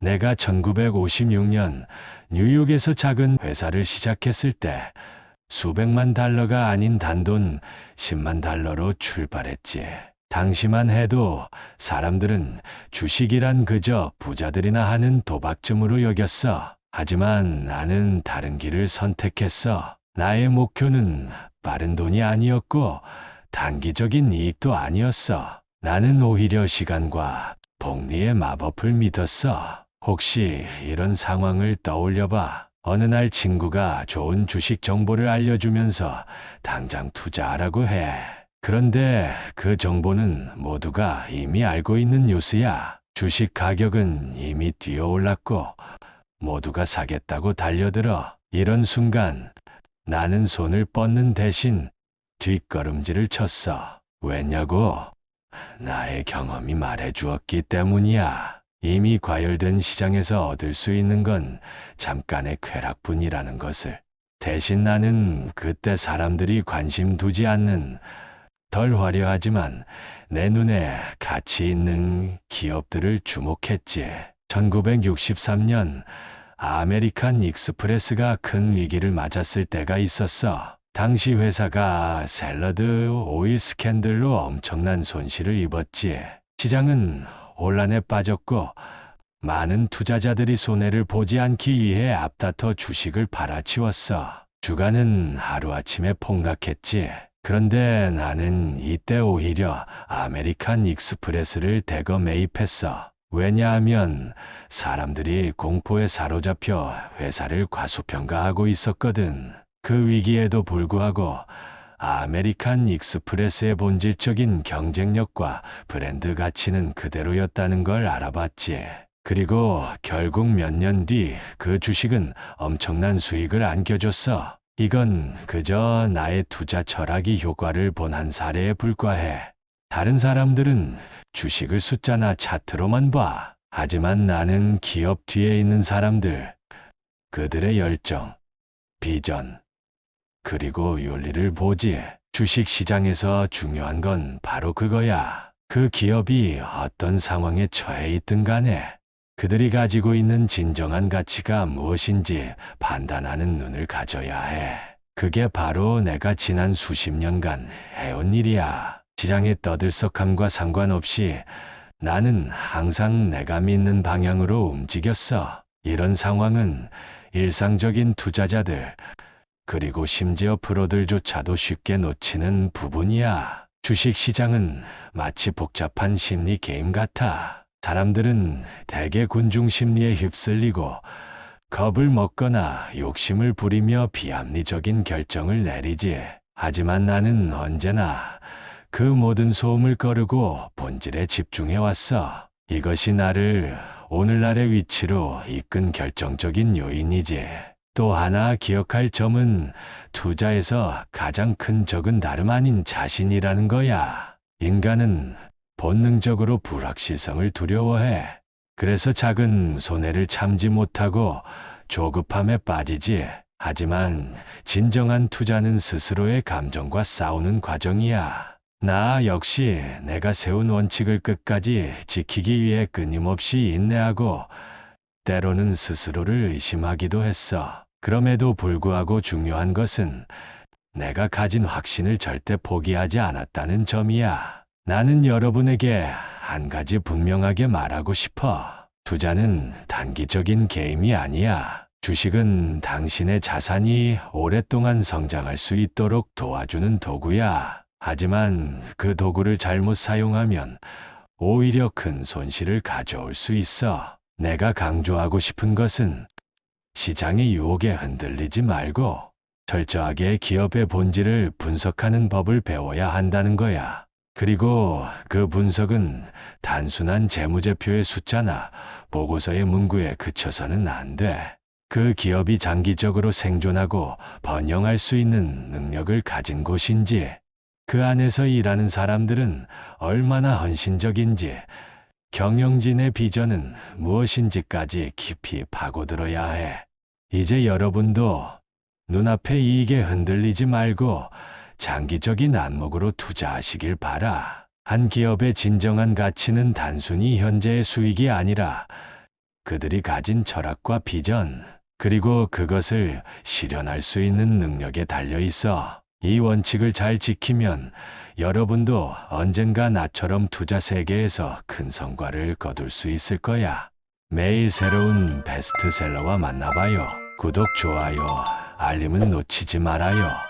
내가 1956년 뉴욕에서 작은 회사를 시작했을 때 수백만 달러가 아닌 단돈 10만 달러로 출발했지. 당시만 해도 사람들은 주식이란 그저 부자들이나 하는 도박쯤으로 여겼어. 하지만 나는 다른 길을 선택했어. 나의 목표는 빠른 돈이 아니었고 단기적인 이익도 아니었어. 나는 오히려 시간과 복리의 마법을 믿었어. 혹시 이런 상황을 떠올려봐. 어느 날 친구가 좋은 주식 정보를 알려주면서 당장 투자하라고 해. 그런데 그 정보는 모두가 이미 알고 있는 뉴스야. 주식 가격은 이미 뛰어 올랐고 모두가 사겠다고 달려들어. 이런 순간 나는 손을 뻗는 대신 뒷걸음질을 쳤어. 왜냐고? 나의 경험이 말해주었기 때문이야. 이미 과열된 시장에서 얻을 수 있는 건 잠깐의 쾌락뿐이라는 것을. 대신 나는 그때 사람들이 관심 두지 않는 덜 화려하지만 내 눈에 가치 있는 기업들을 주목했지. 1963년 아메리칸 익스프레스가 큰 위기를 맞았을 때가 있었어. 당시 회사가 샐러드 오일 스캔들로 엄청난 손실을 입었지. 시장은 혼란에 빠졌고 많은 투자자들이 손해를 보지 않기 위해 앞다퉈 주식을 팔아치웠어. 주가는 하루아침에 폭락했지. 그런데 나는 이때 오히려 아메리칸 익스프레스를 대거 매입했어. 왜냐하면 사람들이 공포에 사로잡혀 회사를 과소평가하고 있었거든. 그 위기에도 불구하고 아메리칸 익스프레스의 본질적인 경쟁력과 브랜드 가치는 그대로였다는 걸 알아봤지. 그리고 결국 몇 년 뒤 그 주식은 엄청난 수익을 안겨줬어. 이건 그저 나의 투자 철학이 효과를 본 한 사례에 불과해. 다른 사람들은 주식을 숫자나 차트로만 봐. 하지만 나는 기업 뒤에 있는 사람들, 그들의 열정, 비전, 그리고 윤리를 보지. 주식 시장에서 중요한 건 바로 그거야. 그 기업이 어떤 상황에 처해 있든 간에 그들이 가지고 있는 진정한 가치가 무엇인지 판단하는 눈을 가져야 해. 그게 바로 내가 지난 수십 년간 해온 일이야. 시장의 떠들썩함과 상관없이 나는 항상 내가 믿는 방향으로 움직였어. 이런 상황은 일상적인 투자자들, 그리고 심지어 프로들조차도 쉽게 놓치는 부분이야. 주식 시장은 마치 복잡한 심리 게임 같아. 사람들은 대개 군중 심리에 휩쓸리고 겁을 먹거나 욕심을 부리며 비합리적인 결정을 내리지. 하지만 나는 언제나 그 모든 소음을 거르고 본질에 집중해 왔어. 이것이 나를 오늘날의 위치로 이끈 결정적인 요인이지. 또 하나 기억할 점은 투자에서 가장 큰 적은 다름 아닌 자신이라는 거야. 인간은 본능적으로 불확실성을 두려워해. 그래서 작은 손해를 참지 못하고 조급함에 빠지지. 하지만 진정한 투자는 스스로의 감정과 싸우는 과정이야. 나 역시 내가 세운 원칙을 끝까지 지키기 위해 끊임없이 인내하고 때로는 스스로를 의심하기도 했어. 그럼에도 불구하고 중요한 것은 내가 가진 확신을 절대 포기하지 않았다는 점이야. 나는 여러분에게 한 가지 분명하게 말하고 싶어. 투자는 단기적인 게임이 아니야. 주식은 당신의 자산이 오랫동안 성장할 수 있도록 도와주는 도구야. 하지만 그 도구를 잘못 사용하면 오히려 큰 손실을 가져올 수 있어. 내가 강조하고 싶은 것은 시장의 유혹에 흔들리지 말고 철저하게 기업의 본질을 분석하는 법을 배워야 한다는 거야. 그리고 그 분석은 단순한 재무제표의 숫자나 보고서의 문구에 그쳐서는 안 돼. 그 기업이 장기적으로 생존하고 번영할 수 있는 능력을 가진 곳인지, 그 안에서 일하는 사람들은 얼마나 헌신적인지, 경영진의 비전은 무엇인지까지 깊이 파고들어야 해. 이제 여러분도 눈앞의 이익에 흔들리지 말고 장기적인 안목으로 투자하시길 바라. 한 기업의 진정한 가치는 단순히 현재의 수익이 아니라 그들이 가진 철학과 비전, 그리고 그것을 실현할 수 있는 능력에 달려 있어. 이 원칙을 잘 지키면 여러분도 언젠가 나처럼 투자 세계에서 큰 성과를 거둘 수 있을 거야. 매일 새로운 베스트셀러와 만나봐요. 구독, 좋아요, 알림은 놓치지 말아요.